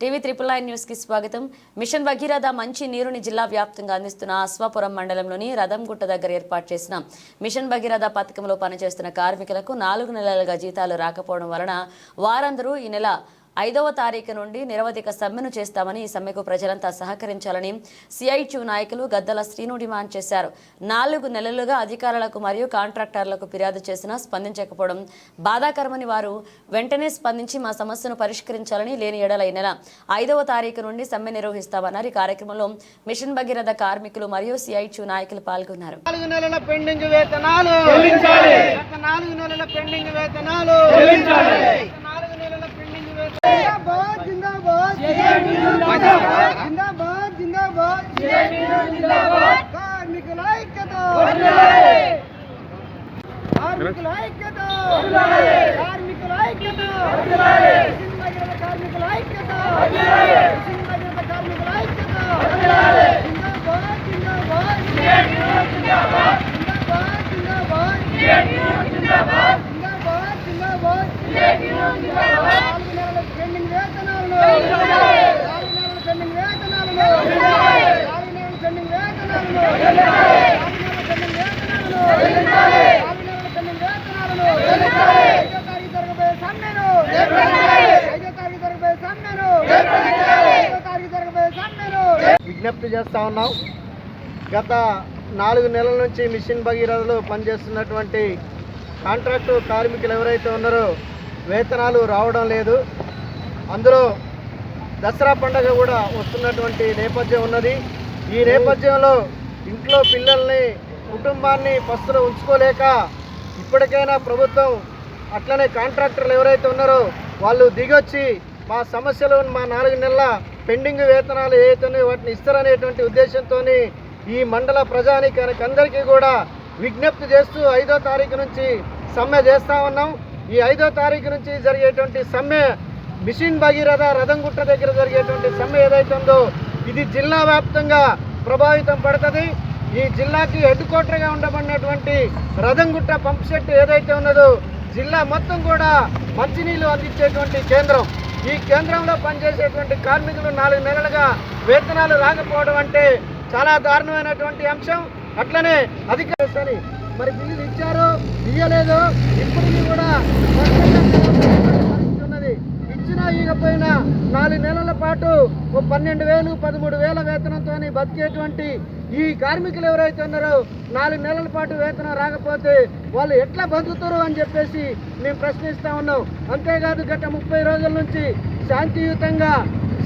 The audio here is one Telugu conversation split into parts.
టీవీ త్రిపుల్ ఐ న్యూస్కి స్వాగతం. మిషన్ భగీరథ మంచి నీరుని జిల్లా వ్యాప్తంగా అందిస్తున్న అశ్వాపురం మండలంలోని రథంగుట్ట దగ్గర ఏర్పాటు చేసిన మిషన్ భగీరథ పథకంలో పనిచేస్తున్న కార్మికులకు నాలుగు నెలలుగా జీతాలు రాకపోవడం వలన వారందరూ ఈ నెల ఐదవ తారీఖు నుండి నిరవధిక సమ్మెను చేస్తామని ఈ సమ్మెకు ప్రజలంతా సహకరించాలని సిఐటియు నాయకులు గద్దల శ్రీను డిమాండ్ చేశారు. నాలుగు నెలలుగా అధికారులకు మరియు కాంట్రాక్టర్లకు ఫిర్యాదు చేసినా స్పందించకపోవడం బాధాకరమని వారు వెంటనే స్పందించి మా సమస్యను పరిష్కరించాలని లేని ఎడల ఈ నెల ఐదవ తారీఖు నుండి సమ్మె నిర్వహిస్తామన్నారు. ఈ కార్యక్రమంలో మిషన్ భగీరథ కార్మికులు మరియు సిఐటియు నాయకులు పాల్గొన్నారు. నాలుగు నెలల పెండింగ్ వేతనాలు. గత నాలుగు నెలల పెండింగ్ వేతనాలు. జిందాబాద్ జిందాబాద్ జిందాబాద్ కార్మికుల ఐక్యత కార్మికుల ఐక్యత కార్మికుల ఐక్యత సింహగిరి కార్మికుల ఐక్యత విజ్ఞప్తి చేస్తూ ఉన్నాం. గత నాలుగు నెలల నుంచి మిషన్ భగీరథలో పనిచేస్తున్నటువంటి కాంట్రాక్టు కార్మికులు ఎవరైతే ఉన్నారో వేతనాలు రావడం లేదు. అందులో దసరా పండగ కూడా వస్తున్నటువంటి నేపథ్యం ఉన్నది. ఈ నేపథ్యంలో ఇంట్లో పిల్లల్ని కుటుంబాన్ని పస్తులు ఉంచుకోలేక ఇప్పటికైనా ప్రభుత్వం అట్లనే కాంట్రాక్టర్లు ఎవరైతే ఉన్నారో వాళ్ళు దిగొచ్చి మా సమస్యలు మా నాలుగు నెలల పెండింగ్ వేతనాలు ఏవైతే వాటిని ఇస్తారనేటువంటి ఉద్దేశంతో ఈ మండల ప్రజానికానికి అందరికీ కూడా విజ్ఞప్తి చేస్తూ ఐదో తారీఖు నుంచి సమ్మె చేస్తా ఉన్నాం. ఈ ఐదో తారీఖు నుంచి జరిగేటువంటి సమ్మె మిషన్ భగీరథ రథంగుట్ట దగ్గర జరిగేటువంటి సమ్మె ఏదైతే ఉందో ఇది జిల్లా వ్యాప్తంగా ప్రభావితం పడుతుంది. ఈ జిల్లాకి హెడ్ క్వార్టర్గా ఉండబడినటువంటి రథంగుట్ట పంప్ సెట్ ఏదైతే ఉన్నదో జిల్లా మొత్తం కూడా మంచినీళ్ళు అందించేటువంటి కేంద్రం. ఈ కేంద్రంలో పనిచేసేటువంటి కార్మికులు నాలుగు నెలలుగా వేతనాలు రాకపోవడం అంటే చాలా దారుణమైనటువంటి అంశం. అట్లనే అధికారి మరి బిల్లులు ఇచ్చారు ఇయ్యలేదు ఇప్పటికీ కూడా పరిస్థితి ఉన్నది ఇచ్చినా నాలుగు నెలల పాటు ఓ పన్నెండు వేలు పదమూడు వేల వేతనంతో బతికేటువంటి ఈ కార్మికులు ఎవరైతే ఉన్నారో నాలుగు నెలల పాటు వేతనం రాకపోతే వాళ్ళు ఎట్లా బతుకుతారు అని చెప్పేసి మేము ప్రశ్నిస్తూ ఉన్నాం. అంతేకాదు గత ముప్పై రోజుల నుంచి శాంతియుతంగా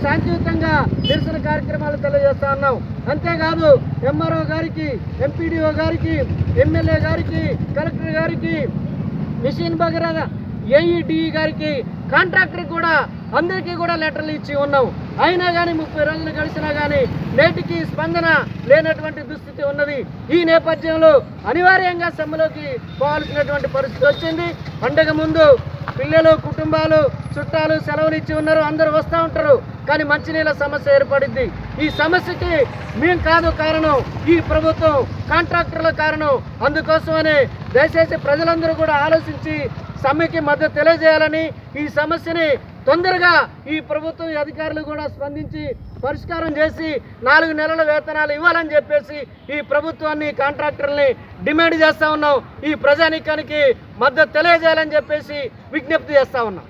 శాంతియుతంగా నిరసన కార్యక్రమాలు తెలియజేస్తా ఉన్నాం. అంతేకాదు ఎంఆర్ఓ గారికి ఎంపీడీఓ గారికి ఎమ్మెల్యే గారికి కలెక్టర్ గారికి మిషన్ బగరా ఏఈడిఈ గారికి కాంట్రాక్టర్ కూడా అందరికీ కూడా లెటర్లు ఇచ్చి ఉన్నాం అయినా కానీ ముప్పై రోజులు గడిచినా కానీ నేటికి స్పందన లేనటువంటి దుస్థితి ఉన్నది. ఈ నేపథ్యంలో అనివార్యంగా సమ్మెలోకి పోవాల్సినటువంటి పరిస్థితి వచ్చింది. పండగ ముందు పిల్లలు కుటుంబాలు చుట్టాలు సెలవులు ఇచ్చి ఉన్నారు. అందరూ వస్తూ ఉంటారు. కానీ మంచినీళ్ళ సమస్య ఏర్పడింది ఈ సమస్యకి మేము కాదు కారణం ఈ ప్రభుత్వం కాంట్రాక్టర్ల కారణం. అందుకోసమనే దయచేసి ప్రజలందరూ కూడా ఆలోచించి సమ్మెకి మద్దతు తెలియజేయాలని ఈ సమస్యని తొందరగా ఈ ప్రభుత్వం అధికారులు కూడా స్పందించి పరిష్కారం చేసి నాలుగు నెలల వేతనాలు ఇవ్వాలని చెప్పేసి ఈ ప్రభుత్వాన్ని కాంట్రాక్టర్ని డిమాండ్ చేస్తా ఉన్నాం. ఈ ప్రజానీకానికి మద్దతు తెలియజేయాలని చెప్పేసి విజ్ఞప్తి చేస్తా ఉన్నాం.